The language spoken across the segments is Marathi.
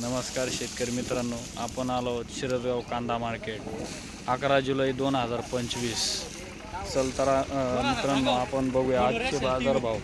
नमस्कार शेतकरी मित्रांनो आपण आलो शिरदगाव कांदा मार्केट अकरा जुलै दोन हजार पंचवीस. चल तर मित्रांनो आपण बघूया आजचे बाजारभाव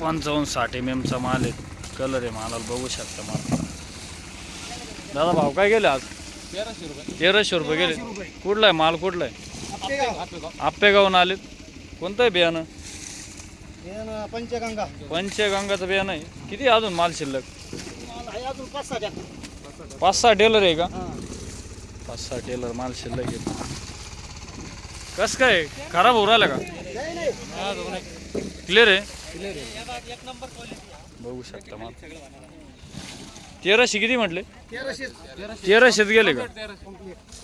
पंचावन्न साठ एम एमचा माल आहे. कलर आहे मालाला बघू शकता माल. दादा भाव काय गेले आज? तेराशे रुपये गेले. कुठला आहे? माल कुठला आहे? आपेगाव आलेत. कोणतं आहे बियाणं? पंचगंगा. पंचगंगाचं बियाणं आहे. किती अजून माल शिल्लक? आहे अजून पाच सहा. पाच सहा टेलर आहे का? हा. पाच सहा टेलर माल शिल्लक आहे. कसं काय? खराब होऊ राहिला का? क्लिअर आहे? बघू शकता माल. तेराशे किती म्हटले? तेराशे. तेराशेत गेले का?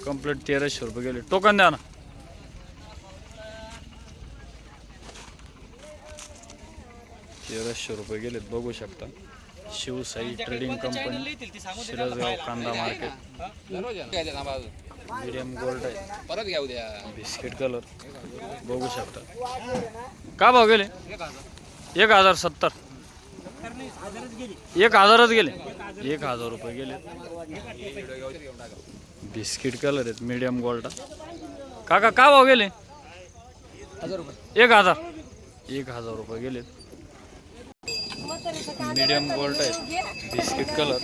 कंप्लीट तेराशे रुपये गेले. टोकन द्या ना. तेराशे रुपये गेलेत बघू शकता. शिवसाई ट्रेडिंग कंपनी शिरसगाव कांदा मार्केट मीडियम गोल्ड आहे. परत घ्या उद्या. बिस्किट कलर बघू शकता. का भाव गेले? एक हजार. सत्तर. एक हजारच गेले. एक हजार रुपये गेले. बिस्किट कलर आहेत मीडियम गोल्ड काका का भाव गेले? एक हजार. एक हजार रुपये गेले मीडियम गोल्ड आहेत बिस्किट कलर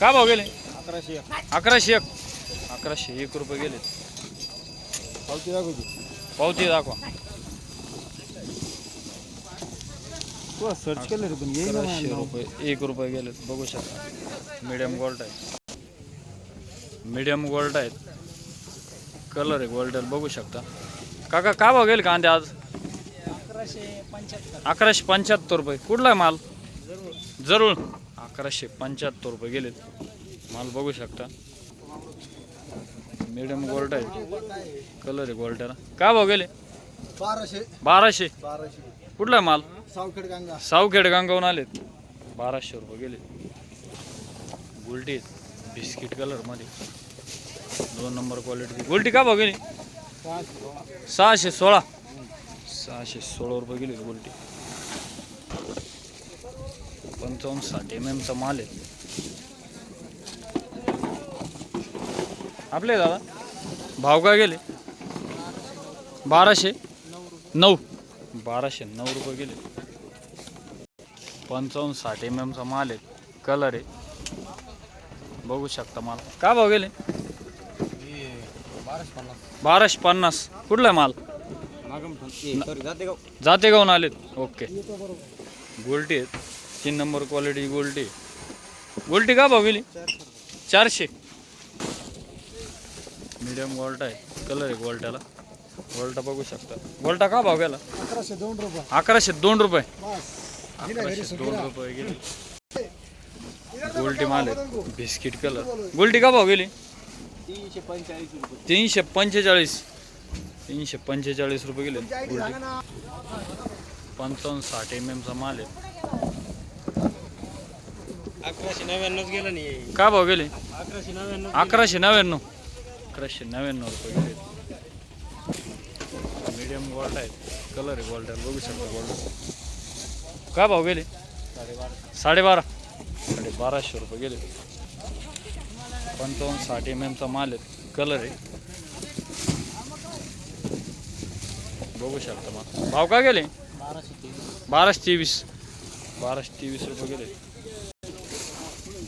का भाव गेले? अकराशे अकराशे एक. अकराशे एक रुपये गेले. पावती दाखवतो पावती दाखवा. सर्च केलं रे पण. येईल अकराशे रुपये एक रुपये गेले. बघू शकता. मीडियम गोल्ड आहे. मीडियम गोल्ड आहेत. कलर आहे गोल्ड बघू शकता. काका का भाव गेले कांदे आज? अकराशे पंच्याहत्तर. अकराशे पंच्याहत्तर रुपये. कुठला आहे माल? जरूर. अकराशे पंच्याहत्तर रुपये गेलेत माल बघू शकता. मीडियम गोल्ड आहे. कलर आहे गोल्डला का भाव गेले? बाराशे. बाराशे. बाराशे. कुठला आहे माल? सावखेड गंगा. सावखेड गांगावून आलेत. बाराशे रुपये गेले. गुलटी आहेत बिस्किट कलरमध्ये दोन नंबर क्वालिटी गुलटी का भाव गेली? सहाशे सोळा. सहाशे सोळा रुपये गेली गुलटी पंचावन्न साठ एम एमचा माल आहे. आपले दादा? भाव काय गेले? बाराशे. नऊ. बाराशे नऊ रुपये गेले पंचावन्न साठ एम एमचा माल आहे. कलर आहे. बघू शकता माल. का भाव गेले? बाराशे पन्नास. कुठला आहे माल? जाते गाऊन आलेत ओके. गोल्टी आहेत. तीन नंबर क्वालिटी गोल्टी गोल्टी का भाव गेली? चारशे. मीडियम गोल्ट आहे. कलर आहे गोल्ट्याला गोल्टा बघू शकता. गोल्टा का भाव गेला? अकराशे दोन रुपये. अकराशे दोन रुपये अकराशे दोन रुपये गेले. गोल्टी माल आहे. बिस्किट कलर गोल्टी का भाव गेली? तीनशे पंचेचाळीस. रुपये तीनशे पंचेचाळीस तीनशे पंचेचाळीस रुपये गेले गोल्टी पंचावन्न साठ एम एमचा माल आहे. अकराशे नव्याण्णव गेलं नाही. का भाव गेले? अकराशे नव्याण्णव अकराशे नव्याण्णव. अकराशे नव्याण्णव रुपये गेले मीडियम गोल्ड आहे. कलर आहे गोल्ड बघू शकता गोल्ड का भाव गेले? साडेबारा. साडे बाराशे रुपये गेले पंचावन्न साठ एम एमचा माल आहे. कलर आहे. बघू शकता मग. भाव का गेले? बाराशे तेवीस. बाराशे तेवीस बाराशे तेवीस रुपये गेले.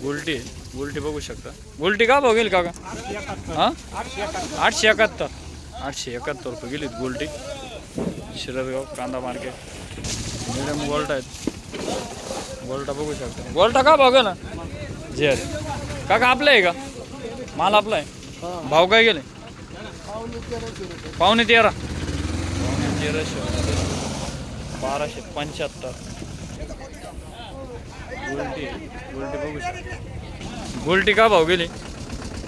गुलटी आहे. गुलटी बघू शकता. गुलटी का भाव गेली काका? हां? आठशे एकाहत्तर. आठशे एकाहत्तर रुपये गेलीत गुलटी. शिरदगाव कांदा मार्केट. मिडियम गोल्ट आहेत. गोल्टा बघू शकता. गोल्टा का भाव गेला? जे काका आपलं आहे का? माल आपला आहे. भाव काय गेले? पावणे तेरा. पावणे तेराशे बाराशे पंच्याहत्तर. गोल्टी. गोल्टी बघू शकता. गोल्टी का भाव गेली?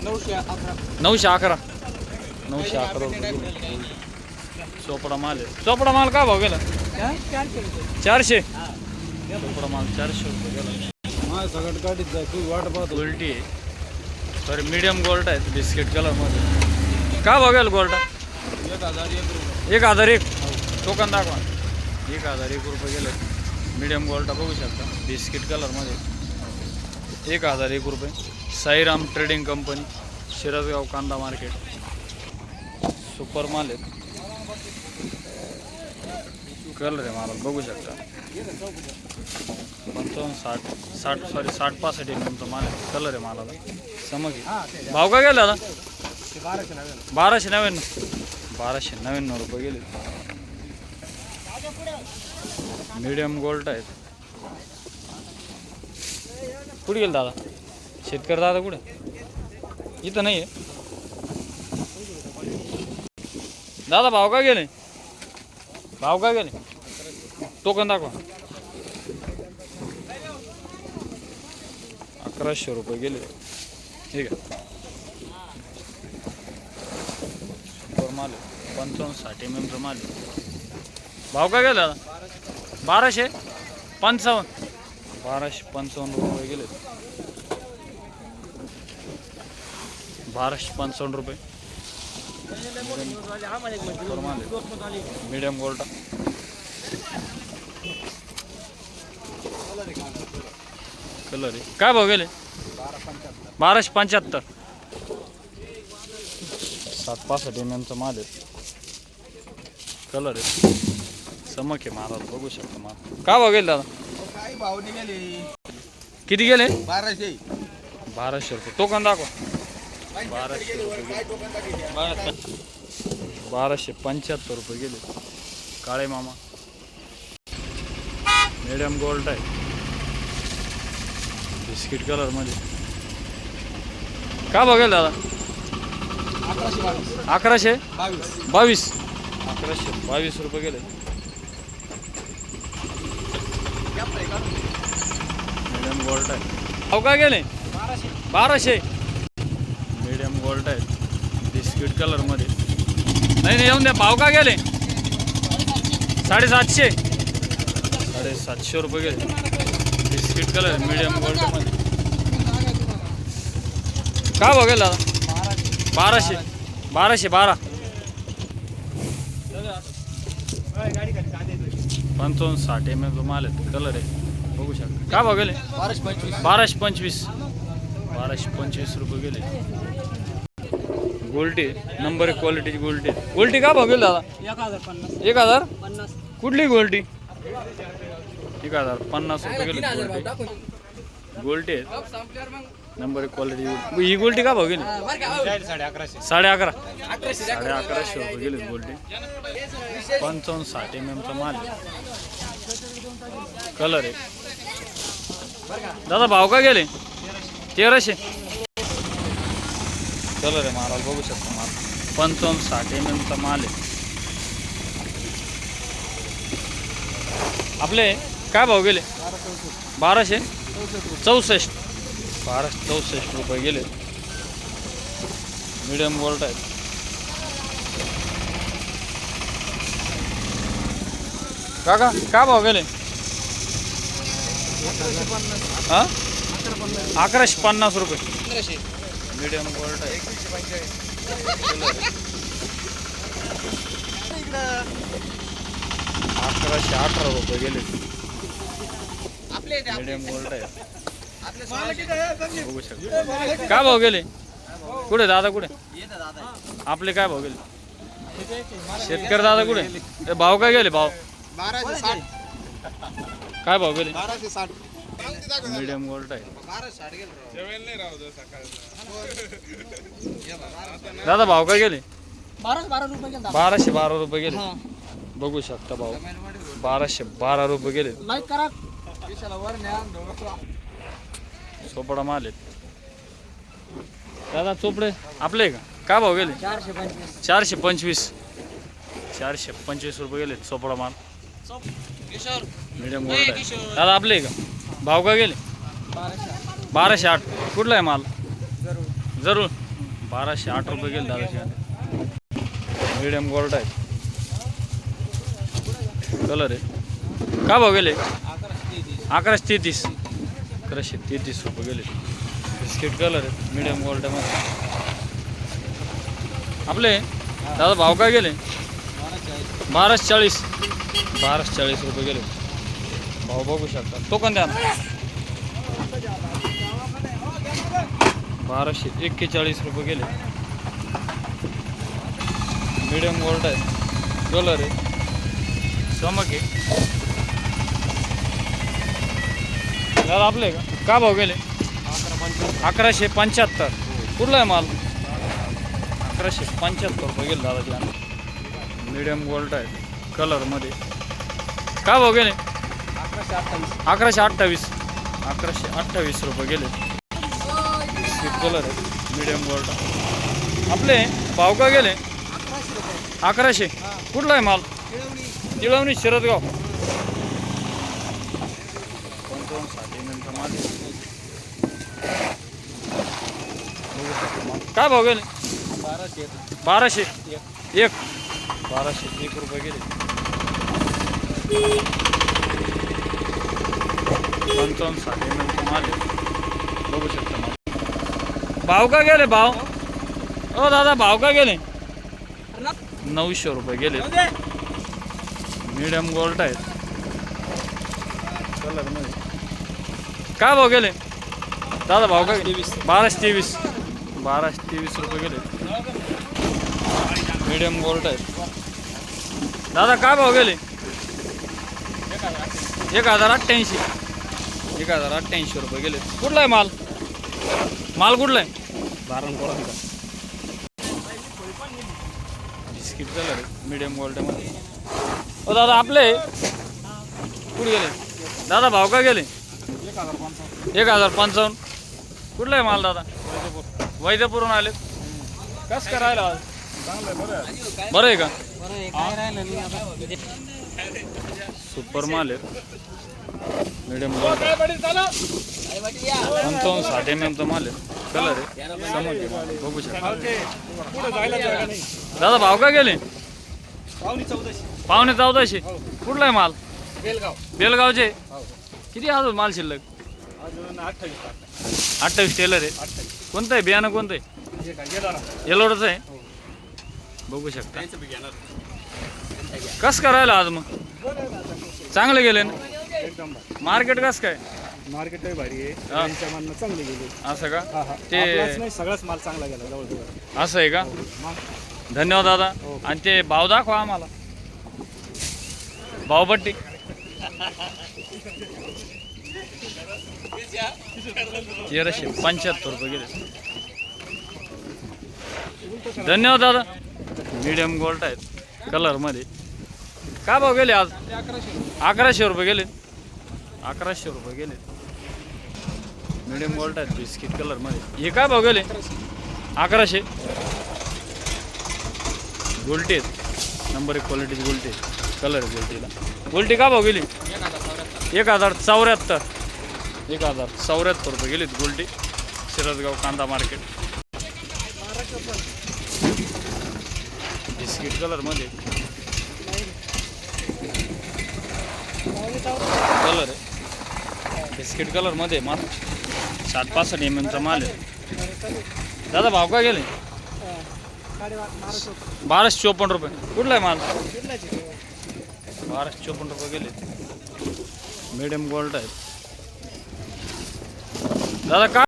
नऊशे अकरा. नऊशे अकरा. नऊशे अकरा. चोपडा माल आहे. चोपडा माल का भाव गेला? चारशे चोपडा माल चारशे रुपये गेला. माझ्या सगळं गाडीत जाय तू वाट पाहतो. गोल्टी आहे. तर मीडियम गोल्ड आहेत बिस्किट कलरमध्ये का भाव गेला गोल्टा एक हजार एक रुपये. एक हजार एक? टोकन दाखवा. एक हजार एक रुपये गेले. मीडियम गोल्टा बघू शकता बिस्किट कलरमध्ये एक हजार एक रुपये. साईराम ट्रेडिंग कंपनी शिरसगाव कांदा मार्केट सुपर माल आहेत. कलर आहे मला बघू शकता. पंचावन्न साठ साठ सॉरी साठ पासष्ट एम एमचा माल आहे कलर आहे मला समज भाव काय गेला दादा बाराशे नव्याण्णव. बाराशे नव्याण्णव रुपये गेले. मीडियम गोल्ड आहेत. कुठे गेले दादा? शेतकरी दादा कुठे? इथं नाही आहे दादा भाव का गेले? भाव काय गेले टोकन दाखवा. अकराशे रुपये गेले. ठीक आहे. माल पंचावन्न साठ एम एमचा माल भाव काय गेला? बाराशे पंचावन्न. बाराशे पंचावन्न रुपये गेले. बाराशे पंचावन्न रुपये. मीडियम गोल्टा कलर आहे. काय भाव गेले? बाराशे पंच्याहत्तर. सात पासष्ट एम एमचा माल आहे. कलर आहे. चमक आहे मालाला बघू शकतो माल. काय भाव गेले दादा? किती गेले? बाराशे. बाराशे रुपये. टोकन दाखवा. बाराशे रुपये बाराशे पंच्याहत्तर रुपये गेले. काळे मामा. मिडियम गोल्ड आहे. बिस्किट कलरमध्ये काय का बघेल दादा? अकराशे? बावीस. अकराशे बावीस रुपये गेले. मिडियम गोल्ड आहे. अव काय गेले? बाराशे बाराशे. शर्ट आहेत. बिस्किट कलरमध्ये नाही नाही येऊन द्या. भाव का गेले? साडेसातशे. साडेसातशे रुपये गेले. बिस्किट कलर मिडियम गोल्डमध्ये का भाव गेला बाराशे. बाराशे बारा. गाडी पंचावन्न साठ एम एम माल आहेत कलर आहे. बघू शकता. का भाव गेले बाराशे पंचवीस बाराशे पंचवीस. बाराशे पंचवीस रुपये गेले. गोल्टी नंबर एक क्वालिटीची गोल्टी गोल्टी का भाव गेली दादा? एक हजार पन्नास एक हजार? पन्नास. कुठली गोल्टी? एक हजार पन्नास रुपये गेले गोल्टी. गोल्टी नंबर एक क्वालिटी ही गोल्टी का भाव गेली साडे अकरा. साडे अकराशे. रुपये गेली गोल्टी. पंचावन्न साठ एम एमचा माल कलर आहे. दादा भाव का गेले? तेराशे. कलर आहे मालाला बघू शकता माल. पंचावन्न साठ एम एमचा माल आहे. आपले काय भाव गेले? बाराशे? चौसष्ट. बाराशे चौसष्ट रुपये गेले. मीडियम गोल्ड आहेत. काका काय भाव गेले? हा? अकराशे पन्नास रुपये. मीडियम गोल्ड आहे. अकराशे अठरा रुपये गेले. मीडियम गोल्ड आहे. बघू शकता. काय भाव गेले? कुठे दादा कुठे? आपले काय भाव गेले? शेतकरी दादा कुठे? भाव काय गेले भाव? काय भाव गेले? बाराशे साठ. मीडियम गोल्ड आहे. दादा भाव काय गेले? बाराशे बारा रुपये गेला. बाराशे बारा रुपये गेले बघू शकता भाव. बाराशे बारा रुपये गेले. लाईक करा चोपडा माल आहेत. दादा चोपडे आपले का? काय भाव गेले? चारशे पंचवीस. चारशे पंचवीस चारशे पंचवीस रुपये गेले चोपडा माल. मीडियम गोल्ड दादा आपले का? भाव का गेले? बाराशे आठ. कुठला आहे माल? जरूर. जरूर बाराशे आठ रुपये गेले दादाचे मिडियम गोल्ड आहे. कलर आहे. का भाव गेले? अकराशे तेहतीस. अकराशे तेहतीस रुपये गेले. बिस्किट कलर आहे. मिडियम गोल्डमध्ये आपले? दादा भाव काय गेले? बाराशे चाळीस. बाराशे चाळीस रुपये गेले. भाऊ बघू शकता तो कोणत्या बाराशे एक्केचाळीस रुपये गेले. मिडियम गोल्ड आहे. कलर आहे. समक आहे. दादा आपले का? का भाव गेले? अकराशे पंच्याहत्तर. कुठला आहे माल? अकराशे पंच्याहत्तर रुपये गेले दादाची मिडियम गोल्ड आहे. कलरमध्ये का भाव गेले? अकराशे अठ्ठावीस. अकराशे अठ्ठावीस अकराशे अठ्ठावीस रुपये गेले. स्विफ्ट कलर आहे. मिडियम गोल्ड आपले भाव का गेले? अकराशे. कुठला आहे माल? तिळवणी शिरदगाव. साठी नंतर माल काय भाव गेले? बाराशे बाराशे. एक. बाराशे एक रुपये गेले. पंचावन्नसाठी माल. बघू शकता माल भाव का गेले भाव? ओ दादा भाव का गेले? नऊशे रुपये गेले. मीडियम गोल्ड आहेत. काय भाव गेले? दादा भाव का तेवीस. बाराशे तेवीस. बाराशे तेवीस रुपये गेले. मीडियम गोल्ड आहेत. दादा काय भाव गेले? एक हजार अठ्ठ्याऐंशी एक हजार अठ्ठ्याऐंशी रुपये गेले. कुठला आहे माल? माल कुठला आहे? बिस्किट कलर आहे मीडियम गोल्डमध्ये ओ दादा आपले? कुठे गेले? दादा भाव का गेले? एक हजार पंचावन्न. कुठला आहे माल दादा? वैद्यपूरहून आले. कस करायला आज? बरं आहे का? सुपर माल आहे. मीडियम पंचावन्न साठ एम एमचा माल आहे कलर आहे. माल. बघू शकता. दादा भाव का गेले? पावणे चौदाशे. कुठला आहे माल? बेलगाव. बेलगावचे? किती अजून माल शिल्लक? अठ्ठावीस टेलर आहे. कोणतं आहे? बियाणं कोणतं आहे? येलोडचं आहे? बघू शकता. कस करायला आज मग? चांगले गेले ना? एकदम मार्केट कस काय? मार्केट भारी आहे. हा. त्यांच्या चांगली गेली. असं का? हा हा. ते- आपलाच नाही सगळाच माल चांगला गेला जवळ असं आहे का? मग? धन्यवाद दादा. ओके. आणि ते भाव दाखवा आम्हाला. भावपट्टी तेराशे पंच्याहत्तर रुपये गेले. धन्यवाद दादा. मीडियम गोल्ड आहेत. कलरमध्ये काय भाव गेले आज? अकराशे रुपये गेले. अकराशे रुपये गेले. मीडियम गोल्ड आहेत बिस्किट कलरमध्ये हे काय भाव गेले? अकराशे. गोल्टी आहेत. नंबर एक क्वालिटीची गोल्टी कलर आहे. गोल्टीला गोल्टी का भाव गेली? एक हजार चौऱ्याहत्तर. एक हजार चौऱ्याहत्तर रुपये गेलीत गोल्टी शिरसगाव कांदा मार्केट बिस्किट कलरमध्ये कलर आहे. बिस्किट कलरमध्ये माल. साठ पासष्ट एम एमचा माल आहे. दादा भाव काय गेले? बाराशे चोपन्न रुपये. कुठला आहे माल? बाराशे चोपन्न रुपये गेले. मीडियम गोल्ड आहे. दादा काय